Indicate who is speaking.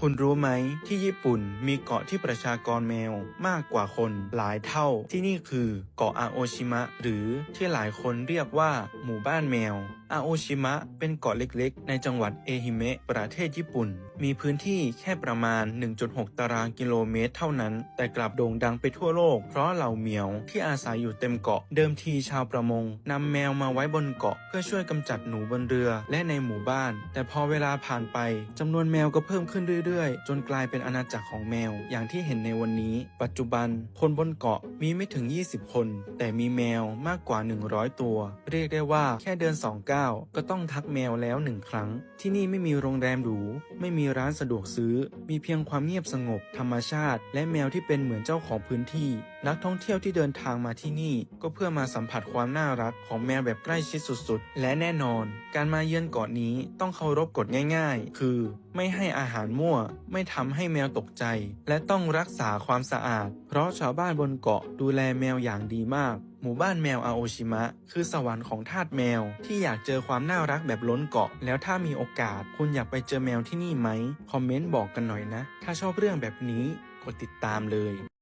Speaker 1: คุณรู้ไหมที่ญี่ปุ่นมีเกาะที่ประชากรแมวมากกว่าคนหลายเท่า ที่นี่คือเกาะอาโอชิมะ หรือที่หลายคนเรียกว่าหมู่บ้านแมวอาโอชิมะเป็นเกาะเล็กๆ ในจังหวัดเอฮิเมะประเทศญี่ปุ่น มีพื้นที่แค่ประมาณ 1.6 ตารางกิโลเมตร เท่านั้น แต่กลับโด่งดังไปทั่วโลก เพราะเหล่าเหมียวที่อาศัยอยู่เต็มเกาะ เดิมทีชาวประมงนำแมวมาไว้บนเกาะ เพื่อช่วยกำจัดหนูบนเรือและในหมู่บ้าน แต่พอเวลาผ่านไปจำนวนแมวก็เพิ่มขึ้นเรื่อยๆ จนกลายเป็นอาณาจักรของแมว อย่างที่เห็นในวันนี้ ปัจจุบัน คนบนเกาะมีไม่ถึง 20 คน แต่มีแมวมากกว่า 100 ตัว เรียกได้ว่าแค่เดินสองก้าวก็ต้องทักแมวแล้วหนึ่งครั้ง ที่นี่ไม่มีโรงแรมหรูไม่มีร้านสะดวกซื้อ มีเพียงความเงียบสงบ ธรรมชาติ และแมวที่เป็นเหมือนเจ้าของพื้นที่ นักท่องเที่ยวที่เดินทางมาที่นี่ ก็เพื่อมาสัมผัสความน่ารักของแมวแบบใกล้ชิดสุดๆ และแน่นอน การมาเยือนเกาะนี้ต้องเคารพกฎง่ายๆ คือ ไม่ให้อาหารมั่ว ไม่ทำให้แมวตกใจ และต้องรักษาความสะอาด เพราะชาวบ้านบนเกาะดูแลแมวอย่างดีมาก มู่บ้านแมวอาโอชิมะ คือสวรรค์ของทาสแมว ที่อยากเจอความน่ารักแบบล้นเกาะ แล้วถ้ามีโอกาส คุณอยากไปเจอแมวที่นี่ไหม คอมเมนต์บอกกันหน่อยนะ ถ้าชอบเรื่องแบบนี้ กดติดตามเลย